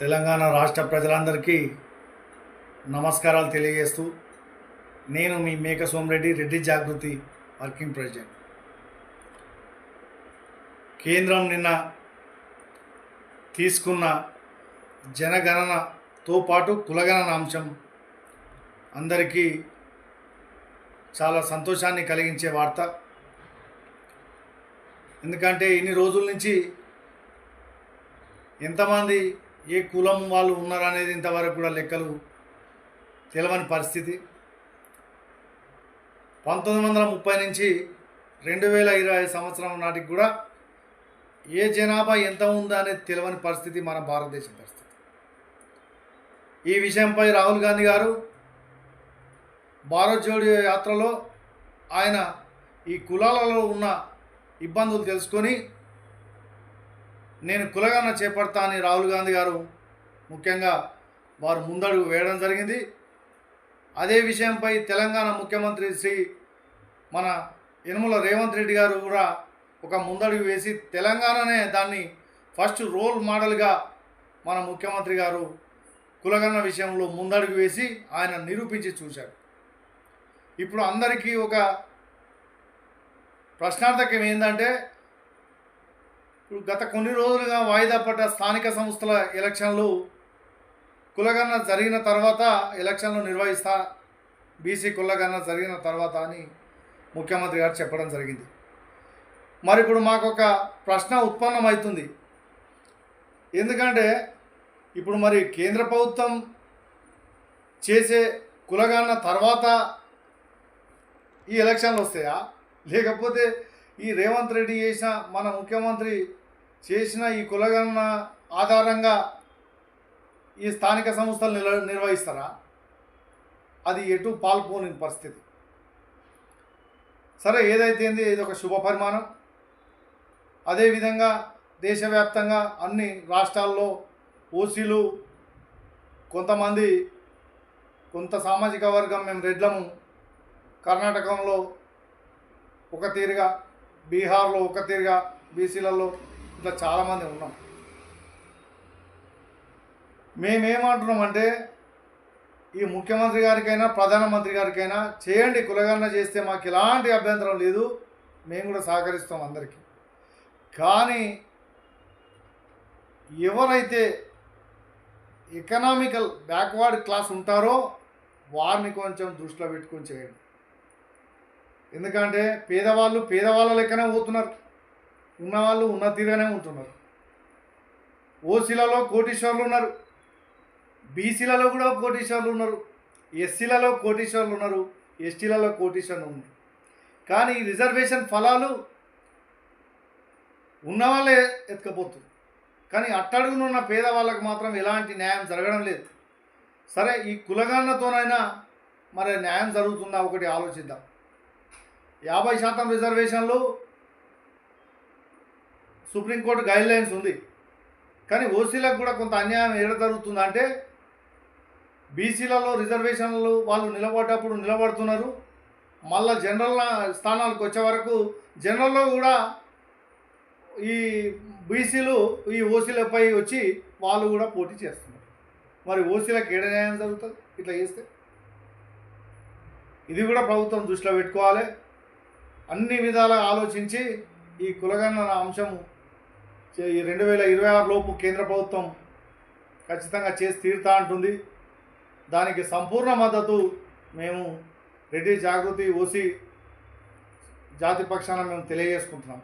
తెలంగాణ రాష్ట్ర ప్రజలందరికీ నమస్కారాలు తెలియజేస్తూ నేను మీ మేక సోమరెడ్డి రెడ్డి జాగృతి వర్కింగ్ ప్రెసిడెంట్. కేంద్రం నిన్న తీసుకున్న జనగణనతో పాటు కులగణన అంశం అందరికీ చాలా సంతోషాన్ని కలిగించే వార్త. ఎందుకంటే ఇన్ని రోజుల నుంచి ఎంతమంది ఏ కులం వాళ్ళు ఉన్నారనేది ఇంతవరకు కూడా లెక్కలు తెలవని పరిస్థితి. పంతొమ్మిది వందల ముప్పై నుంచి రెండు వేల ఇరవై సంవత్సరం నాటికి కూడా ఏ జనాభా ఎంత ఉందా అనేది తెలియని పరిస్థితి మన భారతదేశ పరిస్థితి. ఈ విషయంపై రాహుల్ గాంధీ గారు భారత్ జోడో యాత్రలో ఆయన ఈ కులాలలో ఉన్న ఇబ్బందులు తెలుసుకొని నేను కులగన్న చేపడతా అని రాహుల్ గాంధీ గారు ముఖ్యంగా వారు ముందడుగు వేయడం జరిగింది. అదే విషయంపై తెలంగాణ ముఖ్యమంత్రి శ్రీ మన యనుమల రేవంత్ రెడ్డి గారు కూడా ఒక ముందడుగు వేసి తెలంగాణనే దాన్ని ఫస్ట్ రోల్ మోడల్గా మన ముఖ్యమంత్రి గారు కులగన్న విషయంలో ముందడుగు వేసి ఆయన నిరూపించి చూశారు. ఇప్పుడు అందరికీ ఒక ప్రశ్నార్థకం ఏంటంటే గత కొన్ని రోజులుగా వాయిదా పడ్డ స్థానిక సంస్థల ఎలక్షన్లు కులగన్న జరిగిన తర్వాత ఎలక్షన్లు నిర్వహిస్తా బీసీ కులగన్న జరిగిన తర్వాత అని ముఖ్యమంత్రి గారు చెప్పడం జరిగింది. మరి ఇప్పుడు మాకు ఒక ప్రశ్న ఉత్పన్నమవుతుంది. ఎందుకంటే ఇప్పుడు మరి కేంద్ర ప్రభుత్వం చేసే కులగన్న తర్వాత ఈ ఎలక్షన్లు వస్తాయా? లేకపోతే ఈ రేవంత్ రెడ్డి చేసిన మన ముఖ్యమంత్రి చేసిన ఈ కులగణన ఆధారంగా ఈ స్థానిక సంస్థలు నిల నిర్వహిస్తారా? అది ఎటు పాల్పోని పరిస్థితి. సరే ఏదైతే ఇది ఒక శుభ పరిమాణం. అదేవిధంగా దేశవ్యాప్తంగా అన్ని రాష్ట్రాల్లో ఓసీలు కొంతమంది కొంత సామాజిక వర్గం మేము రెడ్లము కర్ణాటకంలో ఒక తీరుగా బీహార్లో ఒక తీరుగా బీసీలలో ఇట్లా చాలామంది ఉన్నాం. మేమేమంటున్నామంటే ఈ ముఖ్యమంత్రి గారికైనా ప్రధానమంత్రి గారికైనా చేయండి కులగన్న చేస్తే మాకు ఎలాంటి అభ్యంతరం లేదు మేము కూడా సహకరిస్తాం అందరికీ. కానీ ఎవరైతే ఎకనామికల్ బ్యాక్వర్డ్ క్లాస్ ఉంటారో వారిని కొంచెం దృష్టిలో పెట్టుకొని చేయండి. ఎందుకంటే పేదవాళ్ళు పేదవాళ్ళ లెక్కనే పోతున్నారు. ఉన్నవాళ్ళు ఉన్న తీరుగానే ఉంటున్నారు. ఓసీలలో కోటీశ్వర్లు ఉన్నారు. బీసీలలో కూడా కోటీశ్వర్లు ఉన్నారు. ఎస్సీలలో కోటీశ్వర్లు ఉన్నారు. ఎస్టీలలో కోటీశ్వర్లు ఉన్నారు. కానీ ఈ రిజర్వేషన్ ఫలాలు ఉన్నవాళ్ళే ఎత్తుకపోతుంది కానీ అట్టడుగునున్న పేదవాళ్ళకు మాత్రం ఎలాంటి న్యాయం జరగడం లేదు. సరే ఈ కులగాన్నతోనైనా మరి న్యాయం జరుగుతుందా? ఒకటి ఆలోచిద్దాం. యాభై శాతం రిజర్వేషన్లు సుప్రీంకోర్టు గైడ్ లైన్స్ ఉంది. కానీ ఓసీలకు కూడా కొంత అన్యాయం ఏడ జరుగుతుందంటే బీసీలలో రిజర్వేషన్లు వాళ్ళు నిలబడ్డప్పుడు నిలబడుతున్నారు. మళ్ళా జనరల్ స్థానాలకు వచ్చే వరకు జనరల్లో కూడా ఈ బీసీలు ఈ ఓసీలపై వచ్చి వాళ్ళు కూడా పోటీ చేస్తున్నారు. మరి ఓసీలకు ఏడ న్యాయం జరుగుతుంది? ఇట్లా చేస్తే? ఇది కూడా ప్రభుత్వం దృష్టిలో పెట్టుకోవాలి. అన్ని విధాలుగా ఆలోచించి ఈ కులగణన అంశం రెండు వేల ఇరవై ఆరు లోపు కేంద్ర ప్రభుత్వం ఖచ్చితంగా చేసి తీరుతా అంటుంది. దానికి సంపూర్ణ మద్దతు మేము రెడ్డి జాగృతి ఓసి జాతి పక్షాన మేము తెలియజేసుకుంటున్నాం.